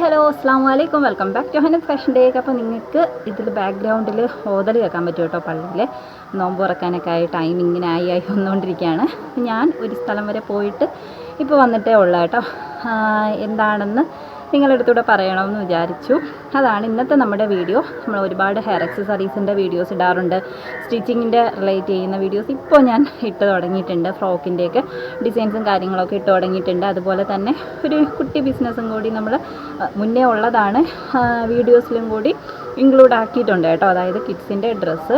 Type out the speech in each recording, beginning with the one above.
Hello അസ്സാം വലൈക്കും welcome back to Hanath fashion ഡേക്ക്. അപ്പോൾ നിങ്ങൾക്ക് ഇതിൽ ബാക്ക്ഗ്രൗണ്ടിൽ ഓതൽ കേൾക്കാൻ പറ്റും കേട്ടോ പള്ളിയിൽ നോമ്പ് തുറക്കാനൊക്കെ ആയി ടൈം ഇങ്ങനെ ആയി ആയി വന്നുകൊണ്ടിരിക്കുകയാണ് ഞാൻ ഒരു സ്ഥലം വരെ പോയിട്ട് ഇപ്പോൾ വന്നിട്ടേ ഉള്ളൂ കേട്ടോ. എന്താണെന്ന് നിങ്ങളുടെ അടുത്തൂടെ പറയണമെന്ന് വിചാരിച്ചു. അതാണ് ഇന്നത്തെ നമ്മുടെ വീഡിയോ നമ്മൾ ഒരുപാട് ഹെയർ അക്സസറീസിന്റെ വീഡിയോസ് ഇടാറുണ്ട്. സ്റ്റിച്ചിങ്ങിന്റെ റിലേറ്റ് ചെയ്യുന്ന വീഡിയോസ് ഇപ്പോൾ ഞാൻ ഇട്ട് തുടങ്ങിയിട്ടുണ്ട്. ഫ്രോക്കിന്റെയൊക്കെ ഡിസൈൻസും കാര്യങ്ങളൊക്കെ ഇട്ട് തുടങ്ങിയിട്ടുണ്ട്. അതുപോലെ തന്നെ ഒരു കുട്ടി ബിസിനസ്സും കൂടി നമ്മൾ മുന്നേ ഉള്ളതാണ് വീഡിയോസിലും കൂടി ഇൻക്ലൂഡ് ആക്കിയിട്ടുണ്ട് കേട്ടോ. അതായത് കിഡ്സിന്റെ ഡ്രസ്സ്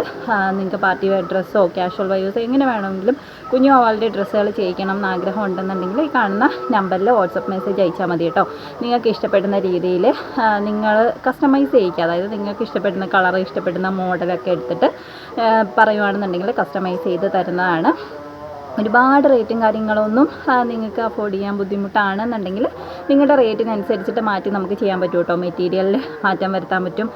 നിങ്ങൾക്ക് പാർട്ടി വെയർ ഡ്രസ്സോ കാഷ്വൽ വൈസ് എങ്ങനെ വേണമെങ്കിലും കുഞ്ഞു അവളുടെ ഡ്രസ്സുകൾ ചെയ്യിക്കണം എന്ന് ആഗ്രഹം ഉണ്ടെന്നുണ്ടെങ്കിൽ ഈ കാണുന്ന നമ്പറിൽ വാട്സപ്പ് മെസ്സേജ് അയച്ചാൽ മതി കേട്ടോ. നിങ്ങൾക്ക് ഇഷ്ടപ്പെടുന്ന രീതിയിൽ നിങ്ങൾ കസ്റ്റമൈസ് ചെയ്യിക്കുക അതായത് നിങ്ങൾക്ക് ഇഷ്ടപ്പെടുന്ന കളർ ഇഷ്ടപ്പെടുന്ന മോഡലൊക്കെ എടുത്തിട്ട് പറയുവാണെന്നുണ്ടെങ്കിൽ കസ്റ്റമൈസ് ചെയ്ത് തരുന്നതാണ്. ഒരുപാട് റേറ്റും കാര്യങ്ങളൊന്നും നിങ്ങൾക്ക് അഫോർഡ് ചെയ്യാൻ ബുദ്ധിമുട്ടാണെന്നുണ്ടെങ്കിൽ നിങ്ങളുടെ റേറ്റിനനുസരിച്ചിട്ട് മാറ്റി നമുക്ക് ചെയ്യാൻ പറ്റും കേട്ടോ. മെറ്റീരിയലിൽ മാറ്റം വരുത്താൻ പറ്റും.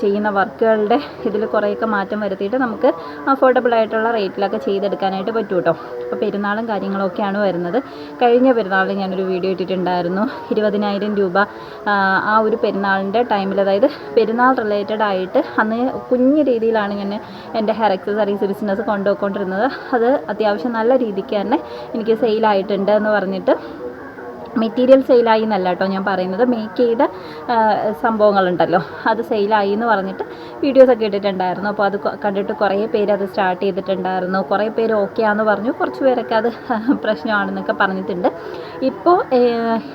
ചെയ്യുന്ന വർക്കുകളുടെ ഇതിൽ കുറേയൊക്കെ മാറ്റം വരുത്തിയിട്ട് നമുക്ക് അഫോർഡബിൾ ആയിട്ടുള്ള റേറ്റിലൊക്കെ ചെയ്തെടുക്കാനായിട്ട് പറ്റും കേട്ടോ. അപ്പോൾ പെരുന്നാളും കാര്യങ്ങളൊക്കെയാണ് വരുന്നത്. കഴിഞ്ഞ പെരുന്നാളിൽ ഞാനൊരു വീഡിയോ ഇട്ടിട്ടുണ്ടായിരുന്നു. ഇരുപതിനായിരം രൂപ ആ, ഒരു പെരുന്നാളിന്റെ ടൈമിൽ അതായത് പെരുന്നാൾ റിലേറ്റഡ് ആയിട്ട് അന്ന് കുഞ്ഞു രീതിയിലാണ് ഞാൻ എന്റെ ഹെയർ എക്സസറീസ് ബിസിനസ് കൊണ്ടുപോയിക്കൊണ്ടിരുന്നത്. അത് അത്യാവശ്യം നല്ല രീതിക്ക് തന്നെ എനിക്ക് സെയിലായിട്ടുണ്ട് എന്ന് പറഞ്ഞിട്ട് മെറ്റീരിയൽ സെയിലായി എന്നല്ല കേട്ടോ ഞാൻ പറയുന്നത്. മേക്ക് ചെയ്ത സംഭവങ്ങളുണ്ടല്ലോ. അത് സെയിലായി എന്ന് പറഞ്ഞിട്ട് വീഡിയോസൊക്കെ ഇട്ടിട്ടുണ്ടായിരുന്നു. അപ്പോൾ അത് കണ്ടിട്ട് കുറേ പേര് അത് സ്റ്റാർട്ട് ചെയ്തിട്ടുണ്ടായിരുന്നു. കുറേ പേര് ഓക്കെ ആണെന്ന് പറഞ്ഞു. കുറച്ച് പേരൊക്കെ അത് പ്രശ്നമാണെന്നൊക്കെ പറഞ്ഞിട്ടുണ്ട്. ഇപ്പോൾ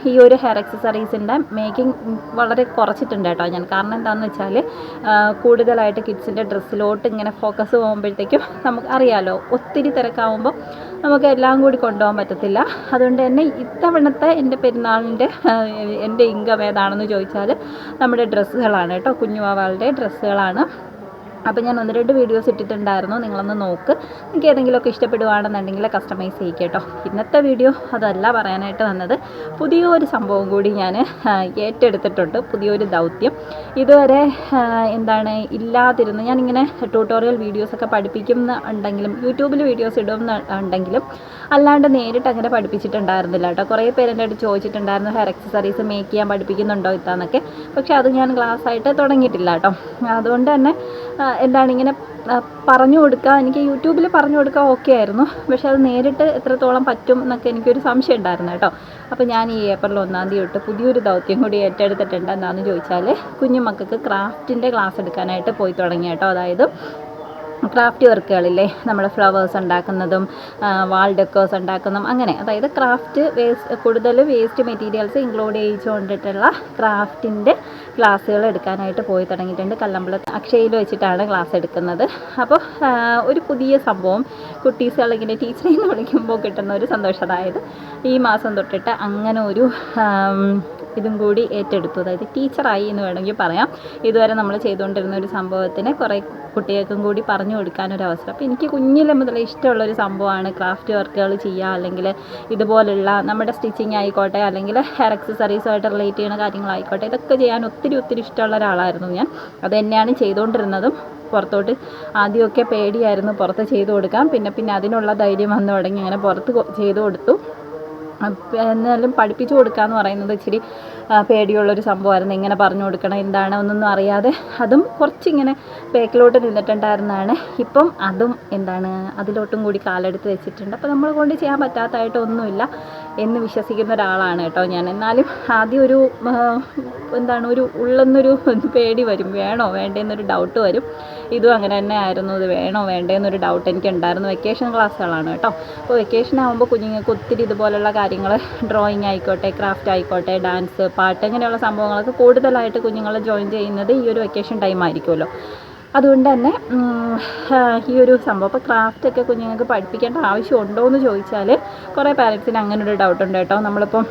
ഈ ഒരു ഹെയർ അക്സസറീസിന്റെ മേക്കിംഗ് വളരെ കുറച്ചിട്ടുണ്ട് കേട്ടോ ഞാൻ. കാരണം എന്താണെന്ന് വെച്ചാൽ കൂടുതലായിട്ട് കിഡ്സിന്റെ ഡ്രസ്സിലോട്ട് ഇങ്ങനെ ഫോക്കസ് പോകുമ്പോഴത്തേക്കും നമുക്ക് അറിയാലോ ഒത്തിരി തിരക്കാവുമ്പോൾ നമുക്ക് എല്ലാം കൂടി കൊണ്ടുപോകാൻ പറ്റത്തില്ല. അതുകൊണ്ട് തന്നെ ഇത്തവണത്തെ എന്റെ പെരുന്നാളിന്റെ എന്റെ ഇൻകം ഏതാണെന്ന് ചോദിച്ചാൽ നമ്മുടെ ഡ്രസ്സുകളാണ് കേട്ടോ. കുഞ്ഞുവാവാളുടെ ഡ്രസ്സുകളാണ്. അപ്പോൾ ഞാൻ ഒന്ന് രണ്ട് വീഡിയോസ് ഇട്ടിട്ടുണ്ടായിരുന്നു. നിങ്ങളൊന്ന് നോക്ക്. നിങ്ങൾക്ക് ഏതെങ്കിലുമൊക്കെ ഇഷ്ടപ്പെടുവാണെന്നുണ്ടെങ്കിൽ കസ്റ്റമൈസ് ചെയ്യിക്കുക കേട്ടോ ഇന്നത്തെ വീഡിയോ അതല്ല പറയാനായിട്ട് വന്നത്. പുതിയൊരു സംഭവം കൂടി ഞാൻ ഏറ്റെടുത്തിട്ടുണ്ട്. പുതിയൊരു ദൗത്യം. ഇതുവരെ എന്താണ് ഇല്ലാതിരുന്നു ഞാനിങ്ങനെ ട്യൂട്ടോറിയൽ വീഡിയോസൊക്കെ പഠിപ്പിക്കുന്ന ഉണ്ടെങ്കിലും യൂട്യൂബിൽ വീഡിയോസ് ഇടുമെന്ന് ഉണ്ടെങ്കിലും അല്ലാണ്ട് നേരിട്ട് അങ്ങനെ പഠിപ്പിച്ചിട്ടുണ്ടായിരുന്നില്ല കേട്ടോ. കുറേ പേര് എന്റെ അടുത്ത് ചോദിച്ചിട്ടുണ്ടായിരുന്നു ഹെയർ എക്സസറീസ് മേക്ക് ചെയ്യാൻ പഠിപ്പിക്കുന്നുണ്ടോ ഇത്താന്നൊക്കെ? പക്ഷേ അത് ഞാൻ ക്ലാസ് ആയിട്ട് തുടങ്ങിയിട്ടില്ല കേട്ടോ. അതുകൊണ്ട് തന്നെ എന്താണ് ഇങ്ങനെ പറഞ്ഞു കൊടുക്കുക എനിക്ക് യൂട്യൂബിൽ പറഞ്ഞു കൊടുക്കുക ഓക്കെ ആയിരുന്നു. പക്ഷേ അത് നേരിട്ട് എത്രത്തോളം പറ്റും എന്നൊക്കെ എനിക്കൊരു സംശയം ഉണ്ടായിരുന്നു കേട്ടോ. അപ്പോൾ ഞാൻ ഈ ഏപ്രിൽ ഒന്നാം തീയതി തൊട്ട് പുതിയൊരു ദൗത്യം കൂടി ഏറ്റെടുത്തിട്ടുണ്ട് എന്താണെന്ന് ചോദിച്ചാൽ കുഞ്ഞു മക്കൾക്ക് ക്രാഫ്റ്റിന്റെ ക്ലാസ് എടുക്കാനായിട്ട് പോയി തുടങ്ങി കേട്ടോ. അതായത് ക്രാഫ്റ്റ് വർക്കുകളില്ലേ? നമ്മൾ ഫ്ലവേഴ്സ് ഉണ്ടാക്കുന്നതും വാൾ ഡെക്കേഴ്സ് ഉണ്ടാക്കുന്നതും അങ്ങനെ. അതായത് ക്രാഫ്റ്റ് വേസ്റ്റ് കൂടുതൽ വേസ്റ്റ് മെറ്റീരിയൽസ് ഇൻക്ലൂഡ് ചെയ്തുകൊണ്ടിട്ടുള്ള ക്രാഫ്റ്റിന്റെ ക്ലാസ്സുകൾ എടുക്കാനായിട്ട് പോയി തുടങ്ങിയിട്ടുണ്ട്. കല്ലമ്പലത്ത് അക്ഷയയിൽ വെച്ചിട്ടാണ് ക്ലാസ് എടുക്കുന്നത്. അപ്പോൾ ഒരു പുതിയ സംഭവം കുട്ടീസുകൾ ഇങ്ങനെ നിന്ന് വിളിക്കുമ്പോൾ കിട്ടുന്ന ഒരു സന്തോഷം. അതായത് ഈ മാസം തൊട്ടിട്ട് അങ്ങനെ ഒരു ഇതും കൂടി ഏറ്റെടുത്തു. അതായത് ടീച്ചറായി എന്ന് വേണമെങ്കിൽ പറയാം. ഇതുവരെ നമ്മൾ ചെയ്തുകൊണ്ടിരുന്ന ഒരു സംഭവത്തിന് കുറേ കുട്ടികൾക്കും കൂടി പറഞ്ഞു കൊടുക്കാനൊരു അവസരം. അപ്പോൾ എനിക്ക് കുഞ്ഞിലെ മുതലേ ഇഷ്ടമുള്ളൊരു സംഭവമാണ് ക്രാഫ്റ്റ് വർക്കുകൾ ചെയ്യുക അല്ലെങ്കിൽ ഇതുപോലുള്ള നമ്മുടെ സ്റ്റിച്ചിങ് ആയിക്കോട്ടെ അല്ലെങ്കിൽ ഹെയർ അക്സസറീസുമായിട്ട് റിലേറ്റ് ചെയ്യുന്ന കാര്യങ്ങളായിക്കോട്ടെ ഇതൊക്കെ ചെയ്യാൻ ഒത്തിരി ഒത്തിരി ഇഷ്ടമുള്ള ഒരാളായിരുന്നു ഞാൻ. അത് തന്നെയാണ് ചെയ്തുകൊണ്ടിരുന്നതും. പുറത്തോട്ട് ആദ്യമൊക്കെ പേടിയായിരുന്നു പുറത്ത് ചെയ്തു കൊടുക്കാം പിന്നെ പിന്നെ അതിനുള്ള ധൈര്യം വന്നു തുടങ്ങി. അങ്ങനെ പുറത്ത് ചെയ്തു കൊടുത്തു. എന്നാലും പഠിപ്പിച്ചു കൊടുക്കുക എന്ന് പറയുന്നത് ഇച്ചിരി പേടിയുള്ളൊരു സംഭവമായിരുന്നു. ഇങ്ങനെ പറഞ്ഞു കൊടുക്കണം എന്താണ് ഒന്നൊന്നും അറിയാതെ അതും കുറച്ചിങ്ങനെ ബേക്കിലോട്ട് നിന്നിട്ടുണ്ടായിരുന്നതാണ് ഇപ്പം അതും എന്താണ് അതിലോട്ടും കൂടി കാലെടുത്ത് വെച്ചിട്ടുണ്ട്. അപ്പോൾ നമ്മൾ കൊണ്ട് ചെയ്യാൻ പറ്റാത്തതായിട്ട് ഒന്നുമില്ല എന്ന് വിശ്വസിക്കുന്ന ഒരാളാണ് കേട്ടോ ഞാൻ. എന്നാലും ആദ്യം ഒരു എന്താണ് ഒരു ഉള്ളെന്നൊരു പേടി വരും. വേണോ വേണ്ടേന്നൊരു ഡൗട്ട് വരും. ഇതും അങ്ങനെ തന്നെ ആയിരുന്നു. ഇത് വേണോ വേണ്ടേന്നൊരു ഡൗട്ട് എനിക്ക് ഉണ്ടായിരുന്നു വെക്കേഷൻ ക്ലാസ്സുകളാണ് കേട്ടോ. അപ്പോൾ വെക്കേഷൻ ആകുമ്പോൾ കുഞ്ഞുങ്ങൾക്ക് ഒത്തിരി ഇതുപോലുള്ള കാര്യങ്ങൾ ഡ്രോയിങ് ആയിക്കോട്ടെ ക്രാഫ്റ്റ് ആയിക്കോട്ടെ ഡാൻസ് പാട്ട് ഇങ്ങനെയുള്ള സംഭവങ്ങളൊക്കെ കൂടുതലായിട്ട് കുഞ്ഞുങ്ങൾ ജോയിൻ ചെയ്യുന്നത് ഈ ഒരു വെക്കേഷൻ ടൈം ആയിരിക്കുമല്ലോ. അതുകൊണ്ട് തന്നെ ഈ ഒരു സംഭവം. ഇപ്പോൾ ക്രാഫ്റ്റൊക്കെ കുഞ്ഞുങ്ങൾക്ക് പഠിപ്പിക്കേണ്ട ആവശ്യമുണ്ടോ എന്ന് ചോദിച്ചാൽ കുറേ പാരൻസിന് അങ്ങനെ ഒരു ഡൗട്ട് ഉണ്ട് കേട്ടോ. നമ്മളിപ്പം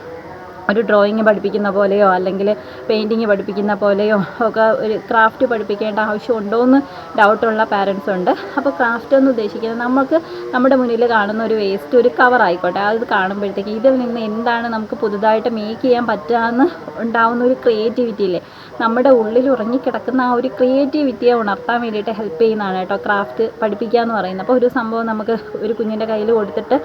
ഒരു ഡ്രോയിങ് പഠിപ്പിക്കുന്ന പോലെയോ അല്ലെങ്കിൽ പെയിന്റിങ് പഠിപ്പിക്കുന്ന പോലെയോ ഒക്കെ ഒരു ക്രാഫ്റ്റ് പഠിപ്പിക്കേണ്ട ആവശ്യമുണ്ടോ എന്ന് ഡൗട്ടുള്ള പാരൻസ് ഉണ്ട്. അപ്പോൾ ക്രാഫ്റ്റ് എന്ന് ഉദ്ദേശിക്കുന്നത് നമുക്ക് നമ്മുടെ മുന്നിൽ കാണുന്ന ഒരു വേസ്റ്റ് ഒരു കവർ ആയിക്കോട്ടെ. അത് കാണുമ്പോഴത്തേക്ക് ഇതിൽ നിന്ന് എന്താണ് നമുക്ക് പുതുതായിട്ട് മേക്ക് ചെയ്യാൻ പറ്റുക എന്ന് ഉണ്ടാവുന്ന ഒരു ക്രിയേറ്റിവിറ്റി ഇല്ലേ? നമ്മുടെ ഉള്ളിൽ ഉറങ്ങിക്കിടക്കുന്ന ആ ഒരു ക്രിയേറ്റിവിറ്റിയെ ഉണർത്താൻ വേണ്ടിയിട്ട് ഹെൽപ്പ് ചെയ്യുന്നതാണ് കേട്ടോ ക്രാഫ്റ്റ് പഠിപ്പിക്കുക എന്ന് പറയുന്നത്. അപ്പോൾ ഒരു സംഭവം നമുക്ക് ഒരു കുഞ്ഞിന്റെ കയ്യിൽ കൊടുത്തിട്ട്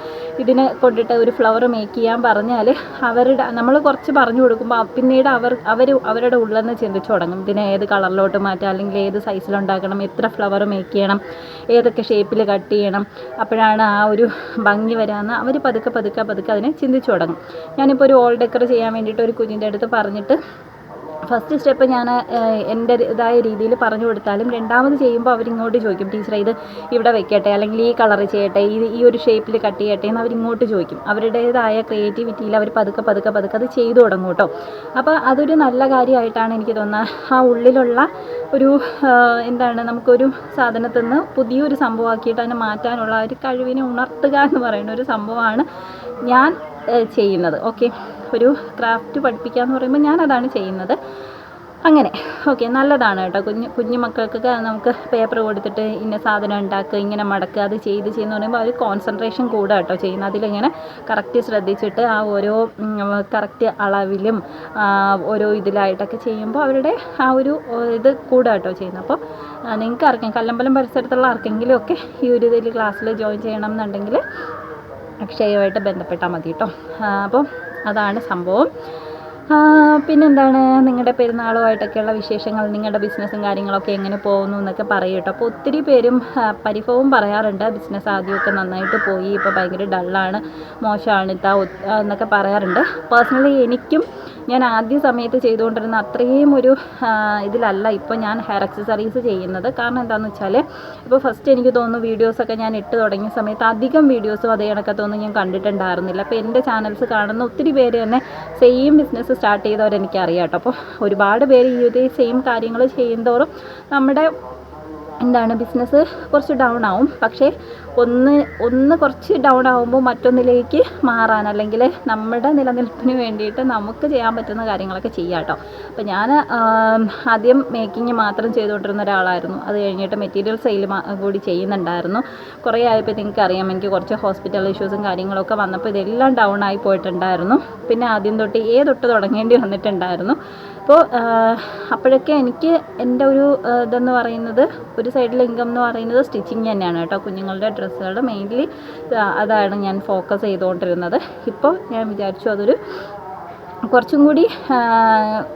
ഇതിനെ കൊണ്ടിട്ട് ഒരു ഫ്ലവർ മേക്ക് ചെയ്യാൻ പറഞ്ഞാൽ അവരുടെ നമ്മൾ കുറച്ച് പറഞ്ഞു കൊടുക്കുമ്പോൾ പിന്നീട് അവർ അവർ അവരുടെ ഉള്ളിൽ നിന്ന് ചിന്തിച്ചു തുടങ്ങും. ഇതിനെ ഏത് കളറിലോട്ട് മാറ്റാം? അല്ലെങ്കിൽ ഏത് സൈസിലുണ്ടാക്കണം എത്ര ഫ്ലവർ മേക്ക് ചെയ്യണം? ഏതൊക്കെ ഷേപ്പിൽ കട്ട് ചെയ്യണം? അപ്പോഴാണ് ആ ഒരു ഭംഗി വരാമെന്ന് അവർ പതുക്കെ പതുക്കെ പതുക്കെ അതിനെ ചിന്തിച്ചു തുടങ്ങും. ഞാനിപ്പോൾ ഒരു ഓൾ ഡെക്കർ ചെയ്യാൻ വേണ്ടിയിട്ട് ഒരു കുഞ്ഞിന്റെ അടുത്ത് പറഞ്ഞിട്ട് ഫസ്റ്റ് സ്റ്റെപ്പ് ഞാൻ എന്റെ ഇതായ രീതിയിൽ പറഞ്ഞു കൊടുത്താലും രണ്ടാമത് ചെയ്യുമ്പോൾ അവരിങ്ങോട്ട് ചോദിക്കും ടീച്ചറെ ഇത് ഇവിടെ വെക്കട്ടെ അല്ലെങ്കിൽ ഈ കളർ ചെയ്യട്ടെ ഇത് ഈ ഒരു ഷേപ്പിൽ കട്ട് ചെയ്യട്ടെ എന്ന് അവരിങ്ങോട്ട് ചോദിക്കും. അവരുടേതായ ക്രിയേറ്റിവിറ്റിയിൽ അവർ പതുക്കെ പതുക്കെ പതുക്കെ അത് ചെയ്തു തുടങ്ങും കേട്ടോ. അപ്പോൾ അതൊരു നല്ല കാര്യമായിട്ടാണ് എനിക്ക് തോന്നുന്നത്. ആ ഉള്ളിലുള്ള ഒരു എന്താണ് നമുക്കൊരു സാധനത്തിൽ നിന്ന് പുതിയൊരു സംഭവമാക്കിയിട്ട് അതിനെ മാറ്റാനുള്ള ഒരു കഴിവിനെ ഉണർത്തുക എന്ന് പറയുന്ന ഒരു സംഭവമാണ് ഞാൻ ചെയ്യുന്നത്. ഓക്കെ? ഒരു ക്രാഫ്റ്റ് പഠിപ്പിക്കുക എന്ന് പറയുമ്പോൾ ഞാൻ അതാണ് ചെയ്യുന്നത്. അങ്ങനെ ഓക്കെ നല്ലതാണ് കേട്ടോ. കുഞ്ഞു കുഞ്ഞു മക്കൾക്കൊക്കെ നമുക്ക് പേപ്പർ കൊടുത്തിട്ട് ഇന്ന സാധനം ഉണ്ടാക്കുക ഇങ്ങനെ മടക്കുക അത് ചെയ്ത് ചെയ്യുന്ന പറയുമ്പോൾ അവർ കോൺസെൻട്രേഷൻ കൂടുക കേട്ടോ ചെയ്യുന്നത്. അതിലിങ്ങനെ കറക്റ്റ് ശ്രദ്ധിച്ചിട്ട് ആ ഓരോ കറക്റ്റ് അളവിലും ഓരോ ഇതിലായിട്ടൊക്കെ ചെയ്യുമ്പോൾ അവരുടെ ആ ഒരു ഇത് കൂടുക കേട്ടോ ചെയ്യുന്നത്. അപ്പോൾ നിങ്ങൾക്ക് ആർക്കും കല്ലമ്പലം പരിസരത്തുള്ള ആർക്കെങ്കിലും ഒക്കെ ഈ ഒരു ഇതിൽ ക്ലാസ്സിൽ ജോയിൻ ചെയ്യണം എന്നുണ്ടെങ്കിൽ അക്ഷയമായിട്ട് ബന്ധപ്പെട്ടാൽ മതി കേട്ടോ. അപ്പോൾ അതാണ് സംഭവം. പിന്നെന്താണ്? നിങ്ങളുടെ പെരുന്നാളുമായിട്ടൊക്കെയുള്ള വിശേഷങ്ങൾ നിങ്ങളുടെ ബിസിനസ്സും കാര്യങ്ങളൊക്കെ എങ്ങനെ പോകുന്നു എന്നൊക്കെ പറയും കേട്ടോ. അപ്പോൾ ഒത്തിരി പേരും പരിഭവവും പരിഭവം പറയാറുണ്ട്. ബിസിനസ് ആദ്യമൊക്കെ നന്നായിട്ട് പോയി. ഇപ്പോൾ ഭയങ്കര ഡള്ളാണ് മോശമാണ് ഇത്താ എന്നൊക്കെ പറയാറുണ്ട്. പേഴ്സണലി എനിക്കും ഞാൻ ആദ്യ സമയത്ത് ചെയ്തുകൊണ്ടിരുന്ന അത്രയും ഒരു ഇതിലല്ല ഇപ്പോൾ ഞാൻ ഹെയർ അക്സസറീസ് ചെയ്യുന്നത്. കാരണം എന്താണെന്ന് വെച്ചാൽ ഇപ്പോൾ ഫസ്റ്റ് എനിക്ക് തോന്നുന്നു വീഡിയോസൊക്കെ ഞാൻ ഇട്ട് തുടങ്ങിയ സമയത്ത് അധികം വീഡിയോസും അതേ കണക്കത്തൊന്നും ഞാൻ കണ്ടിട്ടുണ്ടായിരുന്നില്ല. അപ്പോൾ എന്റെ ചാനൽസ് കാണുന്ന ഒത്തിരി പേര് തന്നെ സെയിം ബിസിനസ് സ്റ്റാർട്ട് ചെയ്തവരെനിക്കറിയാം കേട്ടോ അപ്പോൾ ഒരുപാട് പേര് ഈ ഒരു സെയിം കാര്യങ്ങൾ ചെയ്യുന്നതോറും നമ്മുടെ എന്താണ് ബിസിനസ് കുറച്ച് ഡൗൺ ആവും. പക്ഷേ ഒന്ന് ഒന്ന് കുറച്ച് ഡൗൺ ആവുമ്പോൾ മറ്റൊന്നിലേക്ക് മാറാൻ അല്ലെങ്കിൽ നമ്മുടെ നിലനിൽപ്പിന് വേണ്ടിയിട്ട് നമുക്ക് ചെയ്യാൻ പറ്റുന്ന കാര്യങ്ങളൊക്കെ ചെയ്യാം കേട്ടോ അപ്പോൾ ഞാൻ ആദ്യം മേക്കിംഗ് മാത്രം ചെയ്തുകൊണ്ടിരുന്ന ഒരാളായിരുന്നു. അത് കഴിഞ്ഞിട്ട് മെറ്റീരിയൽ സെയിൽ കൂടി ചെയ്യുന്നുണ്ടായിരുന്നു. കുറേ ആയപ്പോൾ നിങ്ങൾക്ക് അറിയാം എനിക്ക് കുറച്ച് ഹോസ്പിറ്റൽ ഇഷ്യൂസും കാര്യങ്ങളൊക്കെ വന്നപ്പോൾ ഇതെല്ലാം ഡൗൺ ആയി പോയിട്ടുണ്ടായിരുന്നു. പിന്നെ ആദ്യം തൊട്ട് ഏതൊട്ട് തൊട്ട് തുടങ്ങേണ്ടി വന്നിട്ടുണ്ടായിരുന്നു. അപ്പോൾ അപ്പോഴൊക്കെ എനിക്ക് എന്റെ ഒരു ഇതെന്ന് പറയുന്നത് ഒരു സൈഡിൽ ഇൻകം എന്ന് പറയുന്നത് സ്റ്റിച്ചിങ് തന്നെയാണ് കേട്ടോ. കുഞ്ഞുങ്ങളുടെ ഡ്രസ്സുകൾ മെയിൻലി അതാണ് ഞാൻ ഫോക്കസ് ചെയ്തുകൊണ്ടിരുന്നത്. ഇപ്പോൾ ഞാൻ വിചാരിച്ചു അതൊരു കുറച്ചും കൂടി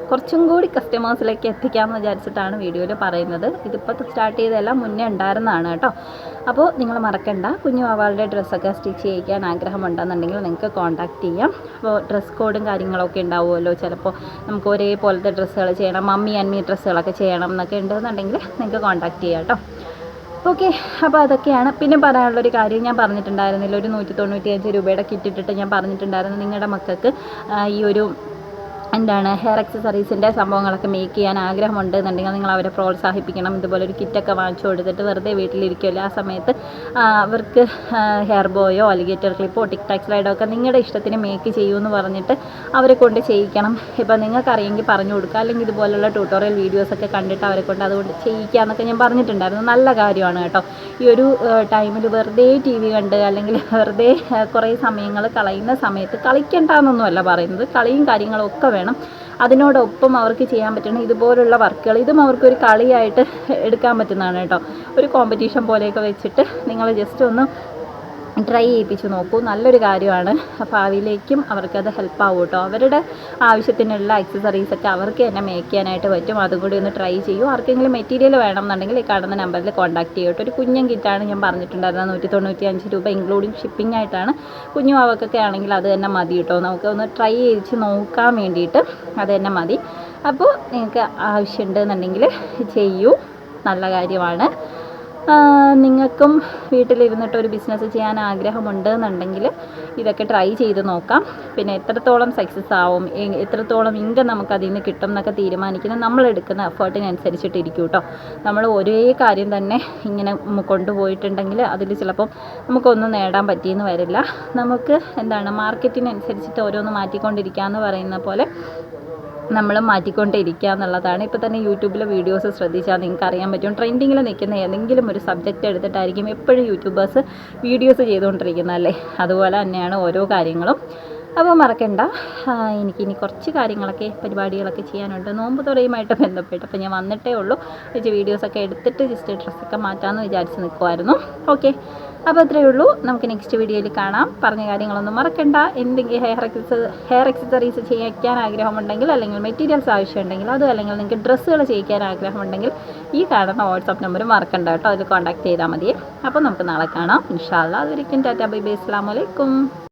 കുറച്ചും കൂടി കസ്റ്റമേഴ്സിലേക്ക് എത്തിക്കാമെന്ന് വിചാരിച്ചിട്ടാണ് വീഡിയോയിൽ പറയുന്നത്. ഇതിപ്പോൾ സ്റ്റാർട്ട് ചെയ്തതല്ല മുന്നേ ഉണ്ടായിരുന്നതാണ് കേട്ടോ. അപ്പോൾ നിങ്ങൾ മറക്കണ്ട. കുഞ്ഞു അവളുടെ ഡ്രസ്സൊക്കെ സ്റ്റിച്ച് ചെയ്യിക്കാൻ ആഗ്രഹമുണ്ടെന്നുണ്ടെങ്കിൽ നിങ്ങൾക്ക് കോൺടാക്റ്റ് ചെയ്യാം. അപ്പോൾ ഡ്രസ് കോഡും കാര്യങ്ങളൊക്കെ ഉണ്ടാവുമല്ലോ. ചിലപ്പോൾ നമുക്ക് ഒരേപോലത്തെ ഡ്രസ്സുകൾ ചെയ്യണം. മമ്മി അന്മി ഡ്രസ്സുകളൊക്കെ ചെയ്യണം എന്നൊക്കെ ഉണ്ടെന്നുണ്ടെങ്കിൽ നിങ്ങൾക്ക് കോൺടാക്റ്റ് ചെയ്യാം കേട്ടോ. ഓക്കെ അപ്പോൾ അതൊക്കെയാണ്. പിന്നെ പറയാനുള്ളൊരു കാര്യം ഞാൻ പറഞ്ഞിട്ടുണ്ടായിരുന്നില്ല. ഒരു നൂറ്റി തൊണ്ണൂറ്റി അഞ്ച് രൂപയുടെ കിറ്റ് ഇട്ടിട്ട് ഞാൻ പറഞ്ഞിട്ടുണ്ടായിരുന്നു നിങ്ങളുടെ മക്കൾക്ക് ഈ ഒരു എന്താണ് ഹെയർ അക്സസറീസിന്റെ സംഭവങ്ങളൊക്കെ മേക്ക് ചെയ്യാൻ ആഗ്രഹമുണ്ട് എന്നുണ്ടെങ്കിൽ നിങ്ങൾ അവരെ പ്രോത്സാഹിപ്പിക്കണം. ഇതുപോലെ ഒരു കിറ്റൊക്കെ വാങ്ങിച്ചു കൊടുത്തിട്ട് വെറുതെ വീട്ടിലിരിക്കുമല്ലോ ആ സമയത്ത് അവർക്ക് ഹെയർ ബോയോ അലിഗേറ്റർ ക്ലിപ്പോ ടിക് ടാക് സ്ലൈഡോ ഒക്കെ നിങ്ങളുടെ ഇഷ്ടത്തിന് മേക്ക് ചെയ്യൂ എന്ന് പറഞ്ഞിട്ട് അവരെ കൊണ്ട് ചെയ്യിക്കണം. ഇപ്പോൾ നിങ്ങൾക്കറിയെങ്കിൽ പറഞ്ഞു കൊടുക്കുക. അല്ലെങ്കിൽ ഇതുപോലുള്ള ട്യൂട്ടോറിയൽ വീഡിയോസൊക്കെ കണ്ടിട്ട് അവരെ കൊണ്ട് അതുകൊണ്ട് ചെയ്യിക്കുക എന്നൊക്കെ ഞാൻ പറഞ്ഞിട്ടുണ്ടായിരുന്നു. നല്ല കാര്യമാണ് കേട്ടോ. ഈ ഒരു ടൈമിൽ വെറുതെ ടി വി കണ്ട് അല്ലെങ്കിൽ വെറുതെ കുറേ സമയങ്ങൾ കളയുന്ന സമയത്ത് കളിക്കണ്ടെന്നൊന്നുമല്ല പറയുന്നത്. കളിയും കാര്യങ്ങളൊക്കെ വേണം. അതിനോടൊപ്പം അവർക്ക് ചെയ്യാൻ പറ്റണം ഇതുപോലുള്ള വർക്കുകൾ. ഇതും അവർക്ക് അവർക്കൊരു കളിയായിട്ട് എടുക്കാൻ പറ്റുന്നതാണ് കേട്ടോ. ഒരു കോമ്പറ്റീഷൻ പോലെയൊക്കെ വെച്ചിട്ട് നിങ്ങൾ ജസ്റ്റ് ഒന്ന് ട്രൈ ചെയ്യിപ്പിച്ച് നോക്കൂ. നല്ലൊരു കാര്യമാണ്. ഭാവിയിലേക്കും അവർക്കത് ഹെൽപ്പ് ആവും കേട്ടോ. അവരുടെ ആവശ്യത്തിനുള്ള ആക്സസറീസൊക്കെ അവർക്ക് തന്നെ മേക്ക് ചെയ്യാനായിട്ട് പറ്റും. അതും കൂടി ഒന്ന് ട്രൈ ചെയ്യൂ. ആർക്കെങ്കിലും മെറ്റീരിയൽ വേണമെന്നുണ്ടെങ്കിൽ ഈ കാണുന്ന നമ്പറിൽ കോൺടാക്ട് ചെയ്യൂ ഒരു കുഞ്ഞൻ കിറ്റാണ് ഞാൻ പറഞ്ഞിട്ടുണ്ടായിരുന്നത്. നൂറ്റി തൊണ്ണൂറ്റി അഞ്ച് രൂപ ഇൻക്ലൂഡിങ് ഷിപ്പിംഗ് ആയിട്ടാണ്. കുഞ്ഞു അവക്കൊക്കെ ആണെങ്കിൽ അത് തന്നെ മതി കേട്ടോ. നമുക്ക് ഒന്ന് ട്രൈ ചെയ്ത് നോക്കാൻ വേണ്ടിയിട്ട് അത് തന്നെ മതി. അപ്പോൾ നിങ്ങൾക്ക് ആവശ്യമുണ്ടെന്നുണ്ടെങ്കിൽ ചെയ്യൂ. നല്ല കാര്യമാണ്. നിങ്ങൾക്കും വീട്ടിലിരുന്നിട്ട് ഒരു ബിസിനസ് ചെയ്യാൻ ആഗ്രഹമുണ്ട് എന്നുണ്ടെങ്കിൽ ഇതൊക്കെ ട്രൈ ചെയ്ത് നോക്കാം. പിന്നെ എത്രത്തോളം സക്സസ് ആവും എത്രത്തോളം ഇൻകം നമുക്ക് അതിൽ നിന്ന് കിട്ടും എന്നൊക്കെ തീരുമാനിക്കുന്നത് നമ്മൾ എടുക്കുന്ന എഫേർട്ടിനനുസരിച്ചിട്ടിരിക്കും കേട്ടോ നമ്മൾ ഒരേ കാര്യം തന്നെ ഇങ്ങനെ കൊണ്ടുപോയിട്ടുണ്ടെങ്കിൽ അതിൽ ചിലപ്പം നമുക്കൊന്നും നേടാൻ പറ്റിയെന്ന് വരില്ല. നമുക്ക് എന്താണ് മാർക്കറ്റിനനുസരിച്ചിട്ട് ഓരോന്ന് മാറ്റിക്കൊണ്ടിരിക്കുക എന്ന് പറയുന്ന പോലെ നമ്മൾ മാറ്റിക്കൊണ്ടേയിരിക്കുക എന്നുള്ളതാണ്. ഇപ്പോൾ തന്നെ യൂട്യൂബിൽ വീഡിയോസ് ശ്രദ്ധിച്ചാൽ നിങ്ങൾക്ക് അറിയാൻ പറ്റും. ട്രെൻഡിങ്ങിൽ നിൽക്കുന്ന ഏതെങ്കിലും ഒരു സബ്ജക്റ്റ് എടുത്തിട്ടായിരിക്കും എപ്പോഴും യൂട്യൂബേഴ്സ് വീഡിയോസ് ചെയ്തുകൊണ്ടിരിക്കുന്നത് അല്ലേ? അതുപോലെ തന്നെയാണ് ഓരോ കാര്യങ്ങളും. അപ്പോൾ മറക്കണ്ട. എനിക്കിനി കുറച്ച് കാര്യങ്ങളൊക്കെ പരിപാടികളൊക്കെ ചെയ്യാനുണ്ട്. നോമ്പ് തുറയുമായിട്ട് ബന്ധപ്പെട്ട്. അപ്പോൾ ഞാൻ വന്നിട്ടേ ഉള്ളൂ. കുറച്ച് വീഡിയോസൊക്കെ എടുത്തിട്ട് ജസ്റ്റ് ഡ്രസ്സൊക്കെ മാറ്റാമെന്ന് വിചാരിച്ച് നിൽക്കുമായിരുന്നു ഓക്കെ. അപ്പോൾ അത്രയേ ഉള്ളൂ. നമുക്ക് നെക്സ്റ്റ് വീഡിയോയിൽ കാണാം. പറഞ്ഞ കാര്യങ്ങളൊന്നും മറക്കണ്ട. എന്തെങ്കിലും ഹെയർ എക്സസ് ഹെയർ എക്സസറീസ് ചെയ്യിക്കാൻ ആഗ്രഹമുണ്ടെങ്കിൽ അല്ലെങ്കിൽ മെറ്റീരിയൽസ് ആവശ്യമുണ്ടെങ്കിൽ അതും അല്ലെങ്കിൽ നിങ്ങൾക്ക് ഡ്രസ്സുകൾ ചെയ്യിക്കാൻ ആഗ്രഹമുണ്ടെങ്കിൽ ഈ കാണുന്ന വാട്സപ്പ് നമ്പർ മറക്കണ്ട കേട്ടോ. അതിൽ കോൺടാക്ട് ചെയ്താൽ മതി. അപ്പോൾ നമുക്ക് നാളെ കാണാം. ഇൻഷാല്ല അതൊരിക്കും ടാറ്റാ ബൈ ബൈ. അസ്സാം വലൈക്കും